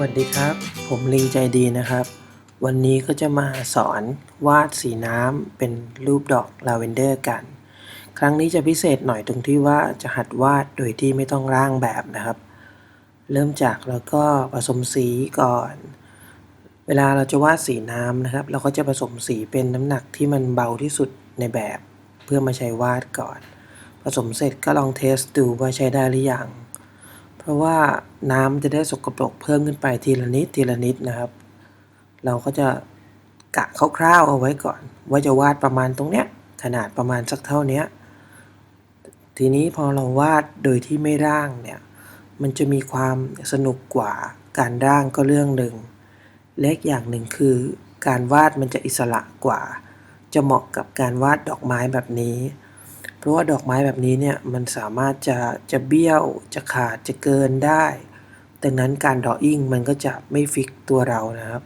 วัสดีครับ ผมลิงใจดีนะครับ วันนี้ก็จะมาสอนวาดสีน้ำเป็นรูปดอกลาเวนเดอร์กัน ครั้งนี้จะพิเศษหน่อยตรงที่ว่าจะหัดวาดโดยที่ไม่ต้องร่างแบบนะครับ เริ่มจากแล้วก็ผสมสีก่อน เวลาเราจะวาดสีน้ำนะครับ เราก็จะผสมสีเป็นน้ำหนักที่มันเบาที่สุดในแบบ เพื่อมาใช้วาดก่อน ผสมเสร็จก็ลองเทสดูว่าใช้ได้หรือยัง ราะว่าน้ำจะได้สกปรกเพิ่มขึ้นไปทีละนิดทีละนิดนะครับ เราก็จะกะคร่าวๆเอาไว้ก่อน ว่าจะวาดประมาณตรงเนี้ยขนาดประมาณสักเท่านี้ทีนี้พอเราวาดโดยที่ไม่ร่างเนี่ยมันจะมีความสนุกกว่าการร่างก็เรื่องหนึ่งเล็กอย่างหนึ่งคือ การวาดมันจะอิสระกว่า จะเหมาะกับการวาดดอกไม้แบบนี้ เพราะว่าดอกไม้แบบนี้เนี่ยมันสามารถจะจะเบี้ยวจะขาดจะเกินได้ดังนั้นการดออิ่งมันก็จะไม่ฟิกตัวเรานะครับ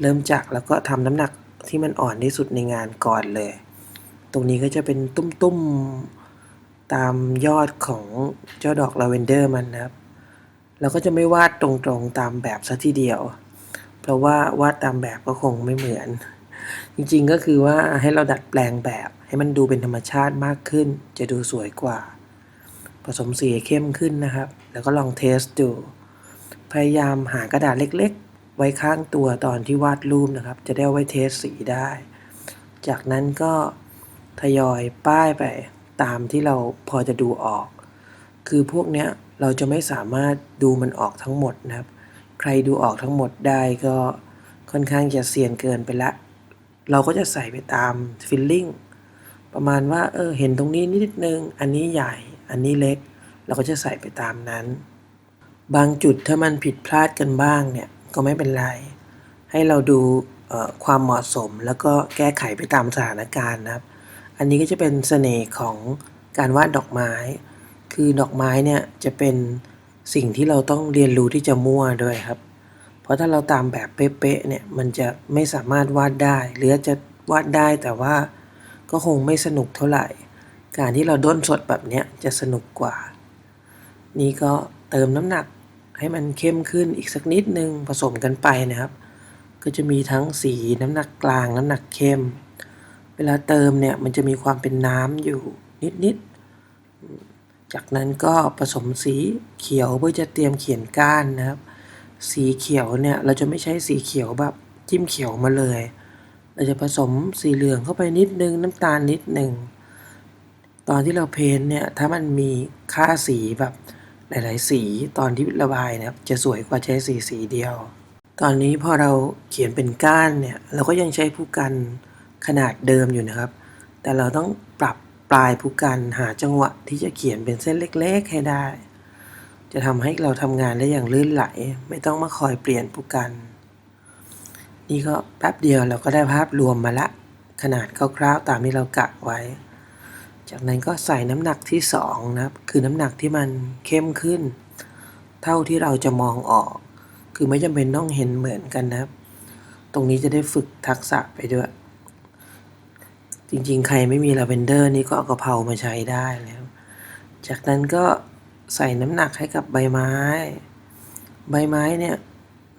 เริ่มจากแล้วก็ทำน้ำหนักที่มันอ่อนที่สุดในงานก่อนเลย ตรงนี้ก็จะเป็นตุ้มๆตามยอดของเจ้าดอกลาเวนเดอร์มันนะครับเราก็จะไม่วาดตรงๆตามแบบซะทีเดียว เพราะว่าวาดตามแบบก็คงไม่เหมือน จริงๆก็คือว่าให้เราดัดแปลงแบบ ให้มันดูเป็นธรรมชาติมากขึ้น จะดูสวยกว่า ผสมสีเข้มขึ้นนะครับ แล้วก็ลองเทสดู พยายามหากระดาษเล็กๆ ไว้ข้างตัวตอนที่วาดรูปนะครับ จะได้ไว้เทสสีได้ จากนั้นก็ทยอยป้ายไปตามที่เราพอจะดูออก คือพวกเนี้ยเราจะไม่สามารถดูมันออกทั้งหมดนะครับ ใครดูออกทั้งหมดได้ก็ค่อนข้างจะเซียนเกินไปละ เราก็จะใส่ไปตามฟิลลิ่งประมาณว่าเออเห็นตรงนี้นิดนึง อันนี้ใหญ่ อันนี้เล็ก เราก็จะใส่ไปตามนั้น บางจุดถ้ามันผิดพลาดกันบ้างเนี่ยก็ไม่เป็นไร ให้เราดูออความเหมาะสมแล้วก็แก้ไขไปตามสถานการณ์นะครับ อันนี้ก็จะเป็นเสน่ห์ของการวาดดอกไม้ คือดอกไม้เนี่ยจะเป็นสิ่งที่เราต้องเรียนรู้ที่จะมั่วด้วยครับ ราะถ้าเราตามแบบเป๊ะๆเนี่ยมันจะไม่สามารถวาดได้ หรือจะวาดได้แต่ว่าก็คงไม่สนุกเท่าไหร่ การที่เราด้นสดแบบเนี้ยจะสนุกกว่า นี่ก็เติมน้ำหนักให้มันเข้มขึ้นอีกสักนิดนึงผสมกันไปนะครับ ก็จะมีทั้งสีน้ำหนักกลางน้ำหนักเข้ม เวลาเติมเนี่ยมันจะมีความเป็นน้ำอยู่นิดๆจากนั้นก็ผสมสีเขียวเพื่อจะเตรียมเขียนก้านนะครับ สีเขียวเนี่ย เราจะไม่ใช้สีเขียวแบบจิ้มเขียวมาเลย เราจะผสมสีเหลืองเข้าไปนิดนึงน้ำตาลนิดนึงตอนที่เราเพ้นเนี่ยถ้ามันมีค่าสีแบบหลาย ๆ สีตอนที่ระบายนะครับจะสวยกว่าใช้สีสีเดียว ตอนนี้พอเราเขียนเป็นก้านเนี่ยเราก็ยังใช้ผู้กันขนาดเดิมอยู่นะครับ แต่เราต้องปรับปลายผู้กันหาจังหวะที่จะเขียนเป็นเส้นเล็ก ๆ ให้ได้ จะทำให้เราทำงานได้อย่างลื่นไหล ไม่ต้องมาคอยเปลี่ยนผู้กันนี่ก็แป๊บเดียวเราก็ได้ภาพรวมมาละ ขนาดคร่าวๆตามที่เรากะไว้ จากนั้นก็ใส่น้ำหนักที่สองนะครับ คือน้ำหนักที่มันเข้มขึ้น เท่าที่เราจะมองออก คือไม่จำเป็นต้องเห็นเหมือนกันนะครับ ตรงนี้จะได้ฝึกทักษะไปด้วย จริงๆ ใครไม่มีลาเวนเดอร์นี่ก็เอากะเพรามาใช้ได้แล้ว จากนั้นก็ ใส่น้ำหนักให้กับใบไม้ ใบไม้เนี่ย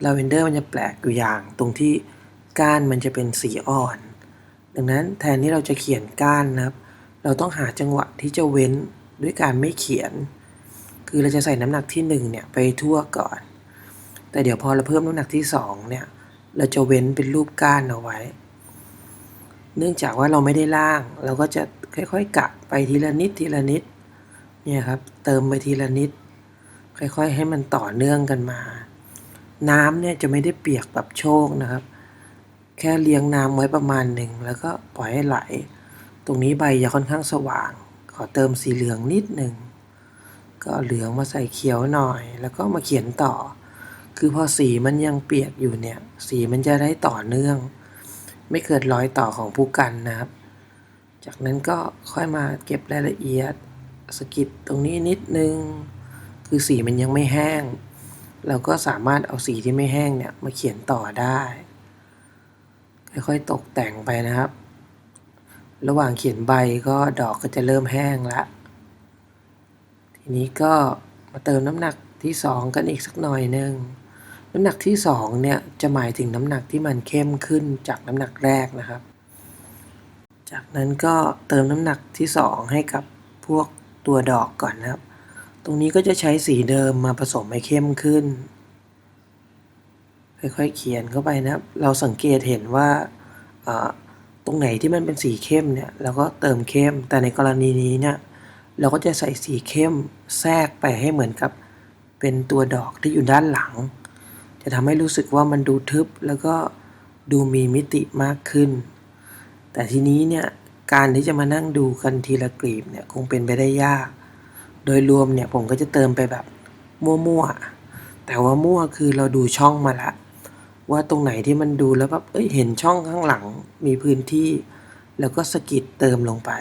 ลาเวนเดอร์มันจะแปลกอยู่อย่าง ตรงที่ก้านมันจะเป็นสีอ่อน ดังนั้นแทนที่เราจะเขียนก้านนะครับ เราต้องหาจังหวะที่จะเว้นด้วยการไม่เขียน คือเราจะใส่น้ำหนักที่หนึ่งเนี่ยไปทั่วก่อน แต่เดี๋ยวพอเราเพิ่มน้ำหนักที่สองเนี่ยเราจะเว้นเป็นรูปก้านเอาไว้ เนื่องจากว่าเราไม่ได้ล่าง เราก็จะค่อยๆกะไปทีละนิดทีละนิด เนี่ยครับ เติมไปทีละนิด ค่อยๆ ให้มันต่อเนื่องกันมา น้ำเนี่ยจะไม่ได้เปียกแบบโชคนะครับ แค่เลี้ยงน้ำไว้ประมาณหนึ่ง แล้วก็ปล่อยให้ไหล ตรงนี้ใบจะค่อนข้างสว่าง ขอเติมสีเหลืองนิดหนึ่งก็เหลืองมาใส่เขียวหน่อย แล้วก็มาเขียนต่อ คือพอสีมันยังเปียกอยู่เนี่ย สีมันจะได้ต่อเนื่อง ไม่เกิดรอยต่อของผู้กันนะครับ จากนั้นก็ค่อยมาเก็บรายละเอียด สกิดตรงนี้นิดนึง คือสีมันยังไม่แห้ง เราก็สามารถเอาสีที่ไม่แห้งเนี่ยมาเขียนต่อได้ ค่อยๆตกแต่งไปนะครับ ระหว่างเขียนใบก็ดอกก็จะเริ่มแห้งละทีนี้ก็มาเติมน้ำหนักที่สองกันอีกสักหน่อยหนึ่งน้ำหนักที่สองเนี่ย จะหมายถึงน้ำหนักที่มันเข้มขึ้นจากน้ำหนักแรกนะครับ จากนั้นก็เติมน้ำหนักที่สองให้กับพวก ตัวดอกก่อนนะครับ ตรงนี้ก็จะใช้สีเดิมมาผสมให้เข้มขึ้น ค่อยๆเขียนเข้าไปนะครับ เราสังเกตเห็นว่าตรงไหนที่มันเป็นสีเข้มเนี่ยเราก็เติมเข้ม แต่ในกรณีนี้เนี่ยเราก็จะใส่สีเข้มแทรกไปให้เหมือนกับเป็นตัวดอกที่อยู่ด้านหลัง จะทำให้รู้สึกว่ามันดูทึบแล้วก็ดูมีมิติมากขึ้น แต่ทีนี้เนี่ย การที่จะมานั่งดูกันทีละกลีบเนี่ยคงเป็นไปได้ยาก โดยรวมเนี่ยผมก็จะเติมไปแบบมั่วๆ แต่ว่ามั่วคือเราดูช่องมาละ ว่าตรงไหนที่มันดูแล้วแบบเอ้ยเห็นช่องข้างหลังมีพื้นที่ แล้วก็สกิดเติมลงไป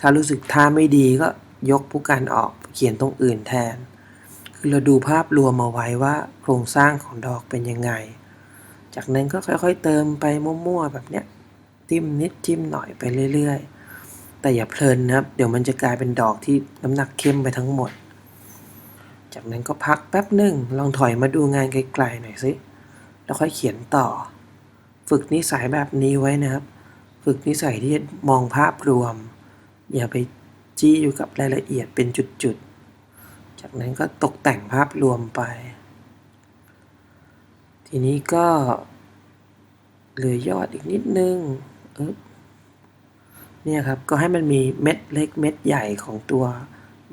ถ้ารู้สึกท่าไม่ดีก็ยกผู้การออกเขียนตรงอื่นแทน คือเราดูภาพรวมมาไว้ว่าโครงสร้างของดอกเป็นยังไง จากนั้นก็ค่อยๆเติมไปมั่วๆแบบเนี้ย จิ้มนิดจิ้มหน่อยไปเรื่อยๆ แต่อย่าเพลินนะครับ เดี๋ยวมันจะกลายเป็นดอกที่น้ำหนักเข้มไปทั้งหมด จากนั้นก็พักแป๊บหนึ่งลองถอยมาดูงานไกลๆหน่อยสิแล้วค่อยเขียนต่อ ฝึกนิสัยแบบนี้ไว้นะครับ ฝึกนิสัยที่จะมองภาพรวม อย่าไปจี้อยู่กับรายละเอียดเป็นจุดๆ จากนั้นก็ตกแต่งภาพรวมไป ทีนี้ก็เหลือยอดอีกนิดนึง เนี่ยครับ ก็ให้มันมีเม็ดเล็กเม็ดใหญ่ของตัว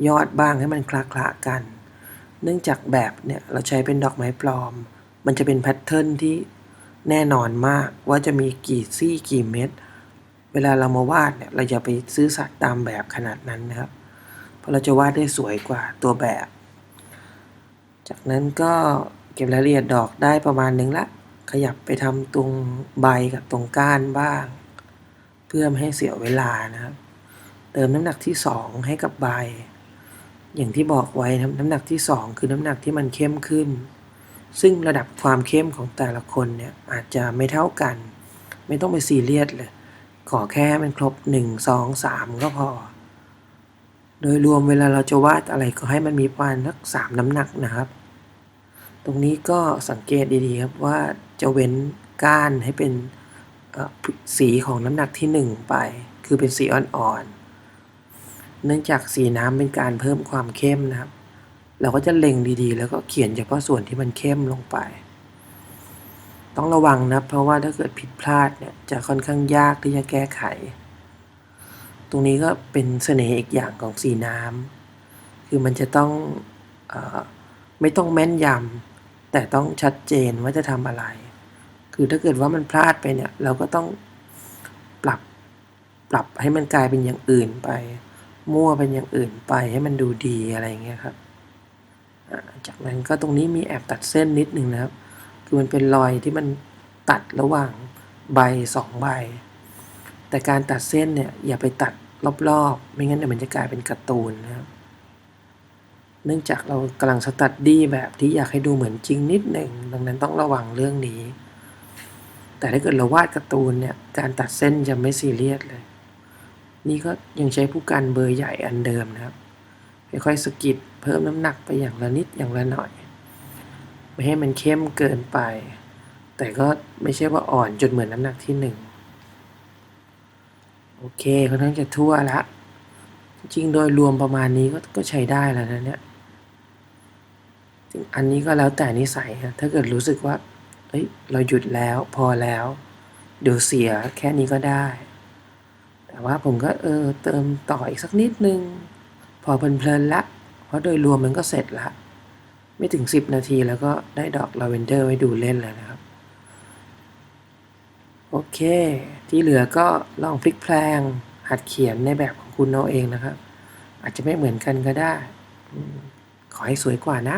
ยอดบ้างให้มันคละคละๆกัน เนื่องจากแบบเนี่ยเราใช้เป็นดอกไม้ปลอม มันจะเป็นแพทเทิร์นที่แน่นอนมากว่าจะมีกี่ซี่กี่เม็ด เวลาเรามาวาดเนี่ยเราอย่าไปซื้อสัตว์ตามแบบขนาดนั้นนะครับ เพราะเราจะวาดได้สวยกว่าตัวแบบ จากนั้นก็เก็บรายละเอียดดอกได้ประมาณนึงละ ขยับไปทำตรงใบกับตรงก้านบ้าง พื่อไม่ให้เสียเวลานะครับ เติมน้ำหนักที่สองให้กับใบ อย่างที่บอกไว้นะน้ำหนักที่สองคือน้ำหนักที่มันเข้มขึ้น ซึ่งระดับความเข้มของแต่ละคนเนี่ยอาจจะไม่เท่ากัน ไม่ต้องไปซีเรียสเลย ขอแค่มันครบหนึ่งสองสามก็พอ โดยรวมเวลาเราจะวาดอะไรก็ให้มันมีประมาณสักสามน้ำหนักนะครับ ตรงนี้ก็สังเกตดีๆครับว่าจะเว้นก้านให้เป็น สีของน้ำหนักที่หนึ่งไป คือเป็นสีอ่อนๆ เนื่องจากสีน้ำเป็นการเพิ่มความเข้มนะครับ เราก็จะเล็งดีๆ แล้วก็เขียนเฉพาะส่วนที่มันเข้มลงไป ต้องระวังนะเพราะว่าถ้าเกิดผิดพลาดเนี่ยจะค่อนข้างยากที่จะแก้ไข ตรงนี้ก็เป็นเสน่ห์อีกอย่างของสีน้ำคือมันจะต้องอไม่ต้องแม่นยำแต่ต้องชัดเจนว่าจะทำอะไร คือถ้าเกิดว่ามันพลาดไปเนี่ย เราก็ต้องปรับปรับให้มันกลายเป็นอย่างอื่นไป มั่วเป็นอย่างอื่นไปให้มันดูดีอะไรเงี้ยครับจากนั้นก็ตรงนี้มีแอบตัดเส้นนิดนึงนะครับ คือมันเป็นรอยที่มันตัดระหว่างใบสองใบ แต่การตัดเส้นเนี่ยอย่าไปตัดรอบๆ ไม่งั้นเดี๋ยวมันจะกลายเป็นการ์ตูนนะครับ เนื่องจากเรากำลังสตัดดี้แบบที่อยากให้ดูเหมือนจริงนิดหนึ่ง ดังนั้นต้องระวังเรื่องนี้ แต่ถ้าเกิดเราวาดการ์ตูนเนี่ยการตัดเส้นจะไม่ซีเรียสเลย นี่ก็ยังใช้ผู้กันเบอร์ใหญ่อันเดิมนะครับค่อยๆสกิดเพิ่มน้ำหนักไปอย่างละนิดอย่างละหน่อย ไม่ให้มันเข้มเกินไป แต่ก็ไม่ใช่ว่าอ่อนจนเหมือนน้ำหนักที่หนึ่งโอเคค่อนข้างจะทั่วละ จริงโดยรวมประมาณนี้ก็ก็ใช้ได้แล้วนะเนี่ยซึ่งอันนี้ก็แล้วแต่นิสัยฮะถ้าเกิดรู้สึกว่า เฮ้ยเราหยุดแล้วพอแล้วเดี๋ยวเสียแค่นี้ก็ได้ แต่ว่าผมก็เออเติมต่ออีกสักนิดนึง พอเพลินๆละ เพราะโดยรวมมันก็เสร็จละ ไม่ถึง 10 นาทีแล้วก็ได้ดอกลาเวนเดอร์ไว้ดูเล่นแล้วนะครับ โอเค ที่เหลือก็ลองพลิกแพลง หัดเขียนในแบบของคุณเอาเองนะครับ อาจจะไม่เหมือนกันก็ได้ ขอให้สวยกว่านะ